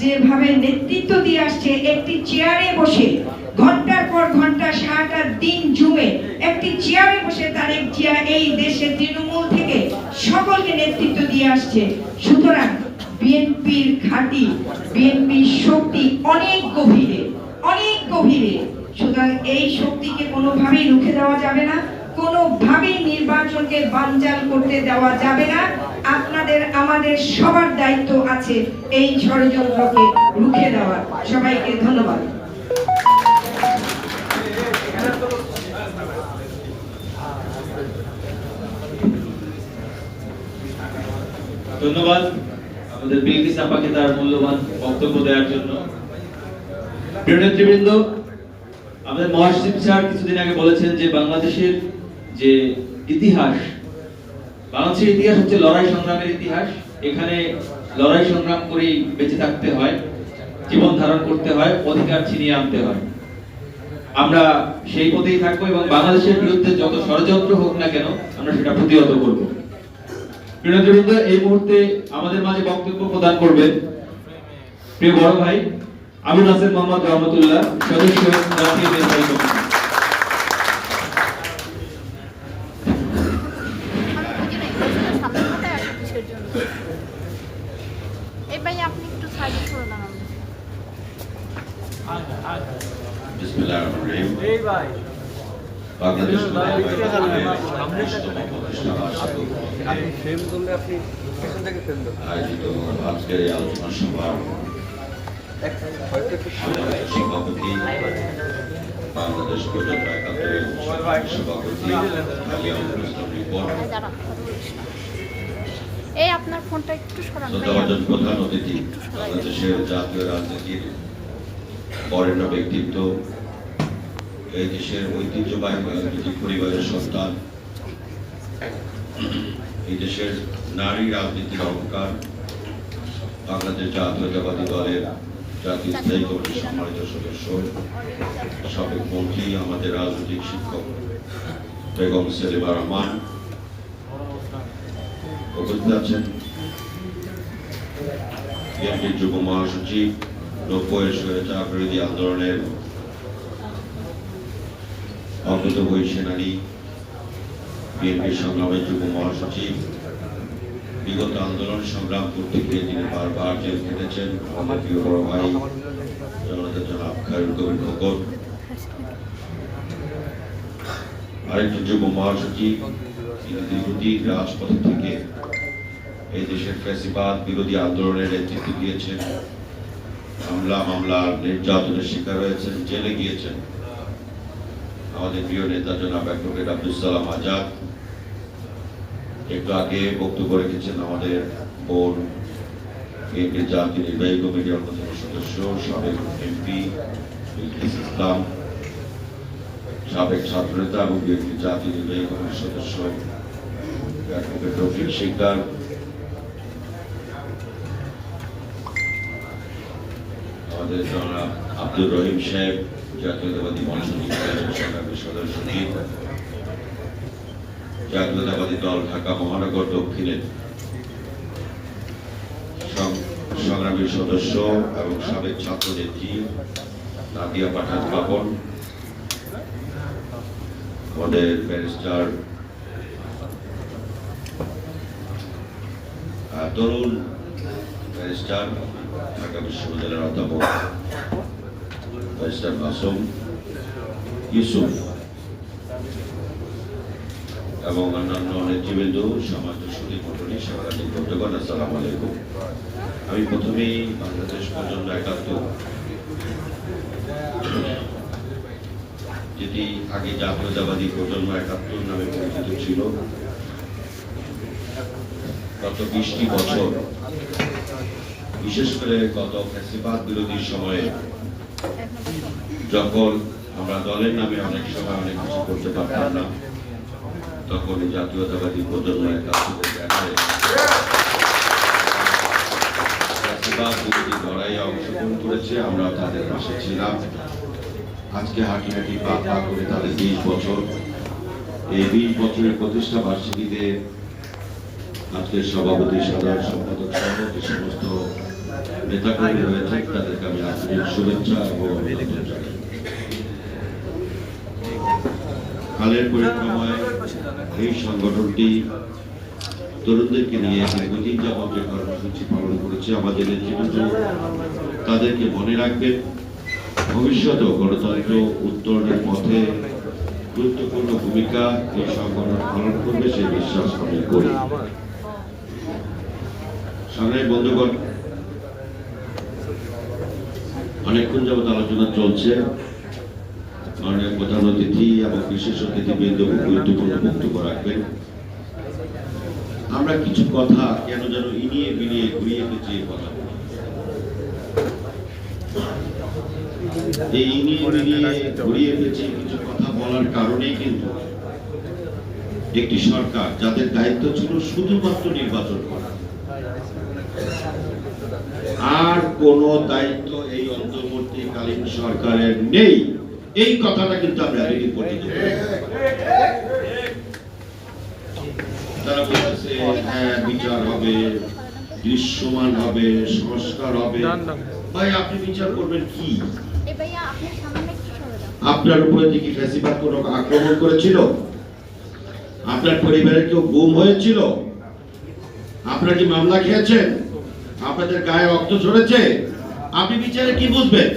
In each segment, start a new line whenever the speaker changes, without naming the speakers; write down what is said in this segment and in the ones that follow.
যেভাবে নেতৃত্ব দিয়ে আসছে, একটি চেয়ারে বসে, ঘণ্টার পর ঘণ্টা, সারাটা দিন জুমে একটি চেয়ারে বসে তারেক জিয়া এই দেশের তৃণমূল থেকে সকলকে নেতৃত্ব দিয়ে আসছে। সুতরাং বিএনপির ঘাঁটি, বিএনপির শক্তি অনেক গভীরে অনেক গভীরে। সুতরাং এই শক্তিকে কোনোভাবেই রুখে দেওয়া যাবে না। কোনোভাবেই নির্বাচনকে বানচাল করতে দেওয়া যাবে না। আপনাদের, আমাদের সবার দায়িত্ব আছে এই ষড়যন্ত্রকে রুখে দেওয়া সবাইকে ধন্যবাদ।
ধন্যবাদ। আমাদের বিলকিস আপাকে তার মূল্যবান বক্তব্য দেওয়ার জন্য। প্রিয় নেতৃবৃন্দ, আমাদের মহাসচিব স্যার কিছুদিন আগে বলেছেন যে বাংলাদেশের যে ইতিহাস, বাংলাদেশের ইতিহাস হচ্ছে লড়াই সংগ্রামের ইতিহাস। এখানে লড়াই সংগ্রাম করেই বেঁচে থাকতে হয়, জীবন ধারণ করতে হয়, অধিকার ছিনিয়ে আনতে হয়। আমরা সেই পথেই থাকব এবং বাংলাদেশের বিরুদ্ধে যত ষড়যন্ত্র হোক না কেন, আমরা সেটা প্রতিহত করব। এই মুহূর্তে আমাদের মাঝে বক্তব্য প্রদান করবেন প্রিয় বড় ভাই আবু নাসের মোহাম্মদ রহমতুল্লাহ, সদস্য জাতীয় নির্বাহী কমিটি।
এই ভাই আপনি একটু সাইডে
রহমানির রহিম বাংলাদেশ আয়োজিত আজকের এই আলোচনা সভার সভাপতি বাংলাদেশ পর্যন্ত একাত্তরের সভাপতি রিপন
বলিস না। এই আপনার ফোনটা একটু সরান
প্রধান অতিথি বাংলাদেশের জাতীয় রাজনীতির বরেণ্য ব্যক্তিত্ব এই দেশের ঐতিহ্যবাহী রাজনৈতিক পরিবারের সন্তান এই দেশের নারী রাজনীতির অহংকার বাংলাদেশ জাতীয়তাবাদী দলের জাতীয় স্থায়ী কমিটির সম্মানিত সদস্য, সাবেক মন্ত্রী, আমাদের রাজনৈতিক শিক্ষক বেগম সেলিমা রহমান, উপস্থিত আছেন বিএনপির যুব মহাসচিব নব্বইয়ের স্বৈরাচার বিরোধী আন্দোলনের অগ্রতবী সেনানী, বিএনপির সংগ্রামের যুব মহাসচিব বিগত আন্দোলন সংগ্রাম করতে গিয়ে তিনি বারবার জেল কেটেছেন আমাদের প্রিয় বড় ভাই জনতা জনাব খায়রুল কবির খোকন আরেকজন যুব মহাসচিব, তিনি দীর্ঘদিন রাজপথ থেকে এই দেশের ফ্যাসিবাদ বিরোধী আন্দোলনের নেতৃত্ব দিয়েছেন। হামলা মামলা নির্যাতনের শিকার হয়েছেন, জেলে গিয়েছেন। আমাদের প্রিয় নেতা জনাব অ্যাডভোকেট আব্দুল সালাম আজাদ একটু আগে বক্তব্য রেখেছেন আমাদের বোন বিএনপির জাতীয় নির্বাহী কমিটির অন্যতম সদস্য, সাবেক এমপি ইসলাম, সাবেক ছাত্রনেতা এবং বিএনপির জাতীয় নির্বাহী কমিটির সদস্য রফিক শিকদার। আমাদের আব্দুর রহিম সাহেব, জাতীয়তাবাদী মহাসচিব সদস্য। জাতীয়তাবাদী দল ঢাকা মহানগর দক্ষিণের সংগ্রামী সদস্য এবং সাবেক ছাত্র নেত্রী নাদিয়া পাঠান পাপন আমাদের ব্যারিস্টার তরুণ ব্যারিস্টার, ঢাকা বিশ্ববিদ্যালয়ের অধ্যাপক ব্যারিস্টার মাসুম ইউসুফ। এবং অন্যান্য নেতৃবৃন্দ সমাজ সুদী মন্ডলী সাংবাদিক বন্ধুগণ আসসালামু আলাইকুম। আমি প্রথমেই বাংলাদেশ প্রজন্ম একাত্তর যেটি আগে জাতীয়তাবাদী প্রজন্ম একাত্তর নামে পরিচিত ছিল। গত বিশটি বছর, বিশেষ করে গত ফ্যাসিবাদ বিরোধী সময়ে, যখন আমরা দলের নামে অনেক সময় অনেক কিছু করতে পারতাম না তখন জাতীয়তাবাদী অংশগ্রহণ করেছে, আমরা তাদের পাশে ছিলাম। আজকে হাঁটি হাঁটি পা করে তাদের বিশ বছর। এই বিশ বছরের প্রতিষ্ঠা বার্ষিকীতে সভাপতি, সাধারণ সম্পাদক সহ যে সমস্ত নেতাকর্মী রয়েছেন, তাদেরকে আমি শুভেচ্ছা এবং কালের পরিক্রমায় এই সংগঠনটি তরুণদেরকে নিয়ে দীর্ঘদিন যাবত যে কর্মসূচি পালন করেছে। আমাদের নেতৃবৃন্দ তাদেরকে মনে রাখবেন, ভবিষ্যতেও গণতন্ত্র উত্তরণের পথে গুরুত্বপূর্ণ ভূমিকা এই সংগঠন পালন করবে সেই বিশ্বাস আমি করি। সংগ্রামী বন্ধুগণ, অনেকক্ষণ যাবত আলোচনা চলছে। মাননীয় প্রধান অতিথি এবং বিশেষ অতিথিবৃন্দ গুরুত্বপূর্ণ বক্তব্য রাখবেন। আমরা কিছু কথা কেন যেন ইনিয়ে বিনিয়ে ঘুরিয়ে পেঁচিয়ে কথা এই ইনিয়ে বিনিয়ে ঘুরিয়ে পেঁচিয়ে কিছু কথা বলার কারণেই কিন্তু একটি সরকার যাদের দায়িত্ব ছিল শুধুমাত্র নির্বাচন করা। আর কোন দায়িত্ব এই অন্তর্বর্তীকালীন সরকারের নেই। এই কথাটা কিন্তু আমরা পঠিত করি। তারা বলতেছে হ্যাঁ বিচার হবে দৃশ্যমান হবে সংস্কার হবে। ভাই আপনি বিচার করবেন কি?
এ ভাইয়া আপনি সামনে একটু সরে যান?
আপনার উপরে যে কি ফ্যাসিবাদ কোনো আক্রমণ করেছিল? আপনার পরিবারের কেউ গুম হয়েছিল? আপনার কি মামলা খেয়েছেন? আপনাদের গায়ে রক্ত ঝরেছে? আপনি বিচারে কি বুঝবেন?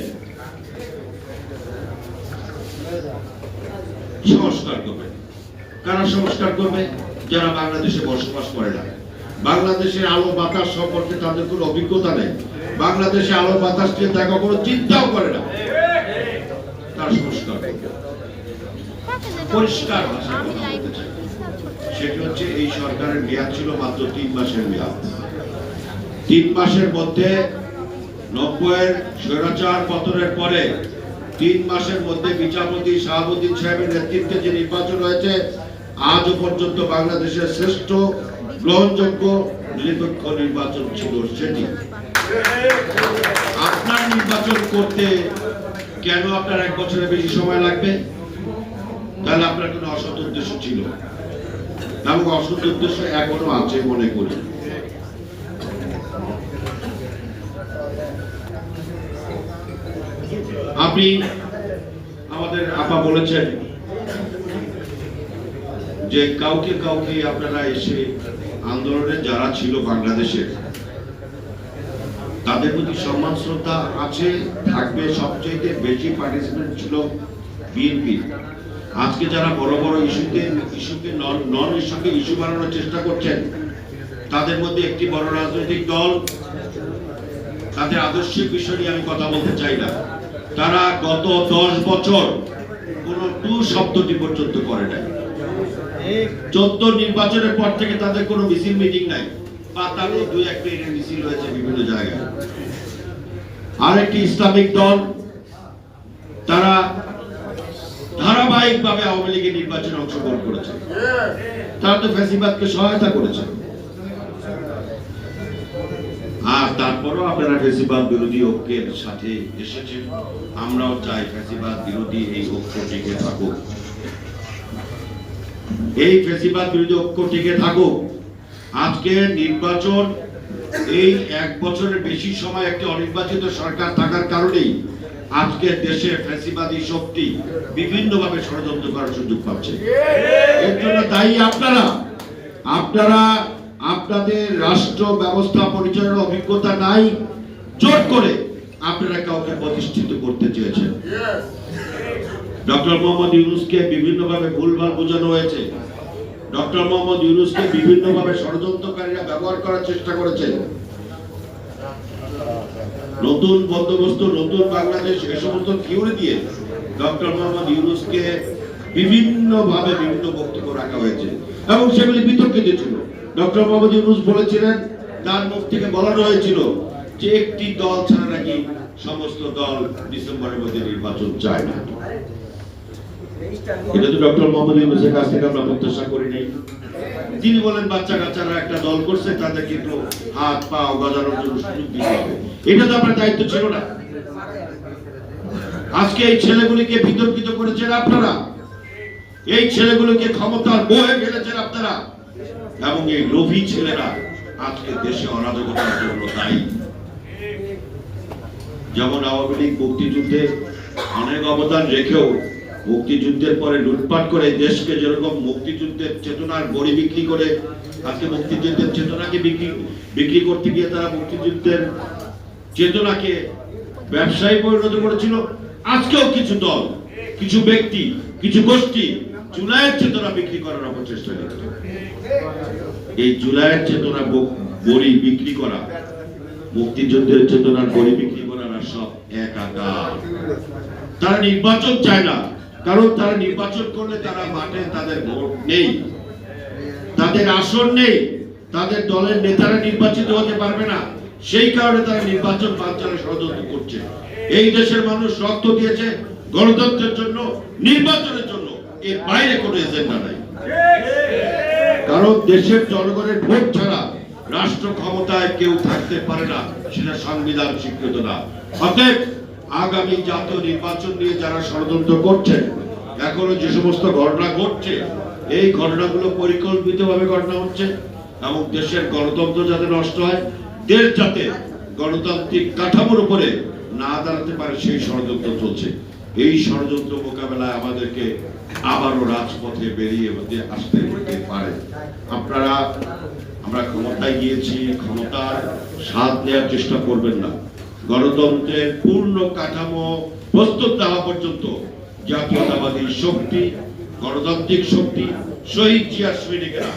সংস্কার করবে। কারা সংস্কার করবে? যারা বাংলাদেশে বসবাস করে না। বাংলাদেশের আলো বাতাস সম্পর্কে তাদের কোনো অভিজ্ঞতা নেই। বাংলাদেশে আলো বাতাস নিয়ে দেখা কোনো চিন্তাও করে না। তার সংস্কার পরিষ্কার
ছোট্ট
সেটি হচ্ছে এই সরকারের মেয়াদ ছিল মাত্র তিন মাসের মেয়াদ। তিন মাসের মধ্যে নব্বইয়ের স্বৈরাচার পতনের পরে তিন মাসের মধ্যে বিচারপতি শাহাবুদ্দিন সাহেবের নেতৃত্বে যে নির্বাচন হয়েছে, আজ পর্যন্ত বাংলাদেশের শ্রেষ্ঠ গ্রহণযোগ্য নিরপেক্ষ নির্বাচন ছিল সেটি। আপনার নির্বাচন করতে কেন আপনার এক বছরের বেশি সময় লাগবে? তাহলে আপনার কোনো অসৎ উদ্দেশ্য ছিল। এবং অসৎ উদ্দেশ্য এখনও আছে মনে করি। আপনি আমাদের আপা বলেছেন যে কাউকে কাউকে আপনারা এসে আন্দোলনে যারা ছিল বাংলাদেশের তাদের প্রতি সম্মান, শ্রদ্ধা আছে, থাকবে সবচেয়ে বেশি পার্টিসিপেন্ট ছিল বিএনপি। আজকে যারা বড় বড় ইস্যুতে ইস্যুকে, নন নন ইস্যুকে ইস্যু বানানোর চেষ্টা করছেন, তাদের মধ্যে একটি বড় রাজনৈতিক দল তাদের আদর্শিক বিষয় নিয়ে আমি কথা বলতে চাই না। তারা গত দশ বছর কোন টু শব্দটি পর্যন্ত করে নাই। চোদ্দ নির্বাচনের পর থেকে তাদের কোনো মিছিল মিটিং নাই। তারও দুই এক মিনিটের মিছিল হয়েছে বিভিন্ন জায়গায়। আরেকটি ইসলামিক দল, তারা ধারাবাহিকভাবে আওয়ামী লীগের নির্বাচনে অংশগ্রহণ করেছে। তারা তো ফ্যাসিবাদকে সহায়তা করেছে। তারপরও আপনারা ফ্যাসিবাদ বিরোধী ঐক্যের সাথে এসেছেন। আমরাও চাই ফ্যাসিবাদ বিরোধী এই ঐক্য টিকে থাকুক। এই ফ্যাসিবাদ বিরোধী ঐক্য টিকে থাকুক। আজকে নির্বাচন, এই এক বছরের বেশি সময় একটি অনির্বাচিত সরকার থাকার কারণেই আজকে দেশে ফ্যাসিবাদী শক্তি বিভিন্নভাবে ষড়যন্ত্র করার সুযোগ পাচ্ছে। এর জন্য দায়ী আপনারা। আপনারা আপনাদের রাষ্ট্র ব্যবস্থা পরিচালনার অভিজ্ঞতা নাই, জোর করে আপনারা কাউকে প্রতিষ্ঠিত করতে চেয়েছেন। ডক্টর মোহাম্মদ ইউনুসকে বিভিন্নভাবে ভুলভাল বোঝানো হয়েছে। ডক্টর মোহাম্মদ ইউনুসকে বিভিন্নভাবে ষড়যন্ত্রকারীরা ব্যবহার করার চেষ্টা করেছে নতুন বন্দোবস্ত, নতুন বাংলাদেশ, এ সমস্ত থিওরি দিয়ে ডক্টর মোহাম্মদ ইউনুসকে বিভিন্ন ভাবে বিভিন্ন বক্তব্য রাখা হয়েছে। এবং সেগুলি বিতর্কিত ছিল ডক্টর মোহাম্মদ ইউনুস বলেছিলেন, তার মুখ থেকে বলানো হয়েছিল যে একটি দল ছাড়া নাকি সমস্ত দল ডিসেম্বরের মধ্যে নির্বাচন চায় না। এটা তো ডক্টর মোহাম্মদ ইউনুসের কাছ থেকে আমরা প্রত্যাশা করি নাই। তিনি বলেন বাচ্চা কাচ্চারা একটা দল করছে, তাদের কিন্তু হাত, পা গজানোর জন্য সুযোগ দিতে হবে। এটা তো আপনার দায়িত্ব ছিল না। আজকে এই ছেলেগুলিকে বিতর্কিত করেছেন আপনারা। এই ছেলেগুলোকে ক্ষমতার বহে ফেলেছেন আপনারা। এবং এই লোভী ছেলেরা আজকে দেশে অরাজকতার জন্য দায়ী। যেমন আওয়ামী লীগ মুক্তিযুদ্ধে অনেক অবদান রেখেও মুক্তিযুদ্ধের পরে লুটপাট করে দেশকে যেরকম মুক্তিযুদ্ধের চেতনার বড়ি বিক্রি করে আজকে মুক্তিযুদ্ধের চেতনাকে বিক্রি বিক্রি করতে গিয়ে তারা মুক্তিযুদ্ধের চেতনাকে ব্যবসায়ী পরিণত করেছিল। আজকেও কিছু দল, কিছু ব্যক্তি, কিছু গোষ্ঠী জুলাইয়ের চেতনা বিক্রি করার অপচেষ্টা করছে। এই জুলাইয়ের চেতনা বড়ি বিক্রি করা, মুক্তিযুদ্ধের চেতনার বড়ি বিক্রি করার সব একাকার তারা নির্বাচন চায় না, কারণ তারা নির্বাচন করলে তারা মাঠে তাদের ভোট নেই। তাদের আসন নেই, তাদের দলের নেতারা নির্বাচিত হতে পারবে না। সেই কারণে তারা নির্বাচন বাঞ্চালে ষড়যন্ত্র করছে। এই দেশের মানুষ রক্ত দিয়েছে গণতন্ত্রের জন্য, নির্বাচনের জন্য। এর বাইরে কোনো এজেন্ডা নাই। কারণ দেশের জনগণের ভোট ছাড়া রাষ্ট্র ক্ষমতায় কেউ থাকতে পারে না, সেটা সংবিধান স্বীকৃত না। অতএব আগামী জাতীয় নির্বাচন নিয়ে যারা ষড়যন্ত্র করছে, এখনও যে সমস্ত ঘটনা ঘটছে, এই ঘটনাগুলো পরিকল্পিতভাবে ঘটনা হচ্ছে, এবং দেশের গণতন্ত্র যাতে নষ্ট হয়, দেশ যাতে গণতান্ত্রিক কাঠামোর উপরে না দাঁড়াতে পারে, সেই ষড়যন্ত্র চলছে। এই ষড়যন্ত্র মোকাবেলায় আমাদেরকে আবারও রাজপথে বেরিয়ে আসতে হতে পারে। আপনারা, আমরা ক্ষমতায় গিয়েছি, ক্ষমতার স্বাদ নেওয়ার চেষ্টা করবেন না। গণতন্ত্রের পূর্ণ কাঠামো প্রস্তুত দেওয়া পর্যন্ত জাতীয়তাবাদী শক্তি, গণতান্ত্রিক শক্তি, শহীদ জিয়া সৈনিকেরা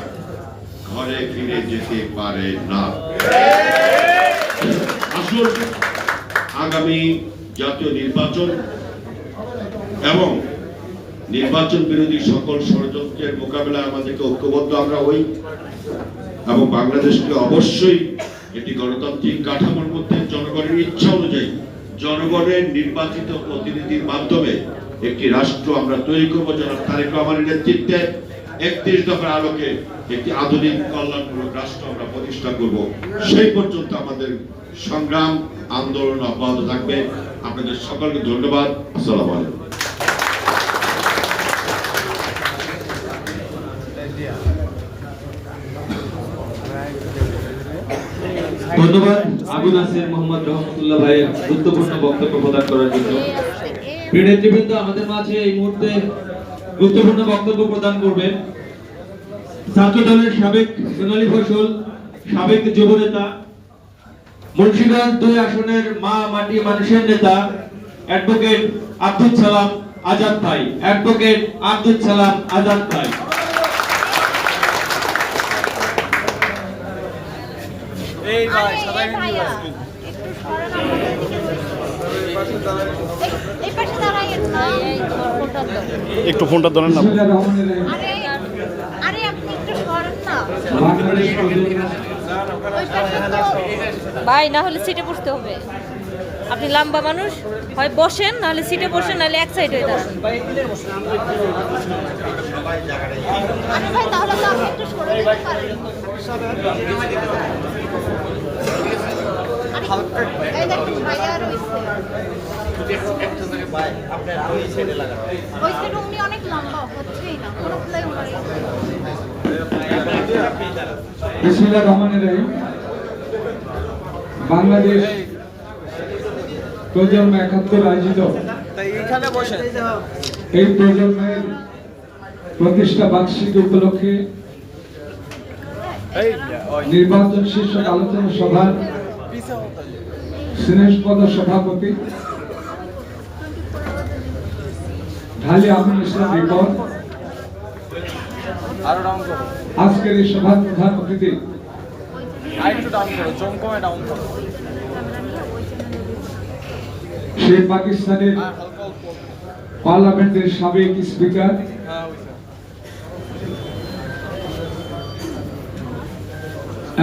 ঘরে ফিরে যেতে পারে না। আসুন, আগামী জাতীয় নির্বাচন এবং নির্বাচন বিরোধী সকল ষড়যন্ত্রের মোকাবেলায় আমাদেরকে ঐক্যবদ্ধ, আমরা হই এবং বাংলাদেশকে অবশ্যই এটি গণতান্ত্রিক কাঠামোর মধ্যে জনগণের ইচ্ছা অনুযায়ী, জনগণের নির্বাচিত প্রতিনিধির মাধ্যমে একটি রাষ্ট্র আমরা তৈরি করব। জনাব তারেক রহমানের নেতৃত্বে একত্রিশ দফার আলোকে একটি আধুনিক কল্যাণমূলক রাষ্ট্র আমরা প্রতিষ্ঠা করব। সেই পর্যন্ত আমাদের সংগ্রাম, আন্দোলন অব্যাহত থাকবে। আপনাদের সকলকে ধন্যবাদ। আসসালামু আলাইকুম।
ধন্যবাদ। আবু নাসির মোহাম্মদ রহমতুল্লাহ ভাইয়ের গুরুত্বপূর্ণ বক্তব্য প্রদান করার জন্য। নেতৃবৃন্দ আমাদের মাঝে এই মুহূর্তে গুরুত্বপূর্ণ বক্তব্য প্রদান করবেন। ছাত্র দলের সাবেক সোনালী ফসল, সাবেক যুব নেতা মুন্সিগঞ্জ দুই আসনের মা মাটি মানুষের নেতা, অ্যাডভোকেট আব্দুল সালাম আজাদ ভাই। অ্যাডভোকেট আব্দুল সালাম আজাদ ভাই
এই ভাই
আরে,
সবাই
এই ভাইয়া, একটু সরেন আমাদের দিকে এই- এই পাশে দাঁড়াইয়েন না।
একটু ফোনটা ধরেন না
আরে, আরে আপনি একটু সরেন না।
বাংলাদেশ প্রজন্ম
ওই পাশে তো-
ভাই না হলে সিটে বসতে হবে। আপনি লম্বা মানুষ হয় বসেন নাহলে সিটে বসেন নাহলে এক সাইড হয়ে দাঁড়ান।
ভাই, তাহলে তো আপনি একটু সরে যেতে পারেন। আরে, এই দেখেন, ভাইয়া রয়েছে। ওই সাইডে উনি অনেক লম্বা, হচ্ছেই না। কোনো প্লাই ওনার
বিসমিল্লাহ রহমানের রহিম বাংলাদেশ প্রজন্ম একাত্তর আয়োজিত এই প্রজন্মের প্রতিষ্ঠা বার্ষিকী উপলক্ষে নির্বাচন শীর্ষক আলোচনা সভার স্নেহপদ সভাপতি। ঢালি আমিন ইসলাম
করো
আজকের এই সভার প্রধান অতিথি। সেই পাকিস্তানের পার্লামেন্টের সাবেক স্পিকার।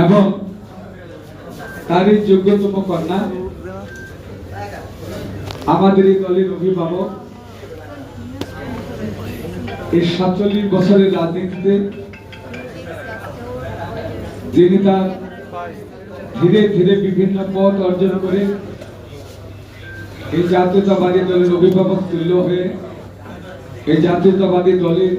এবং তারই যোগ্যতম কন্যা আমাদের এই দলের অভিভাবক। এই সাতচল্লিশ বছরের রাজনীতিতে যিনি তার ধীরে ধীরে বিভিন্ন পথ অর্জন করে এই জাতীয়তাবাদী দলের অভিভাবক তুল্য হয়ে এই জাতীয়তাবাদী দলের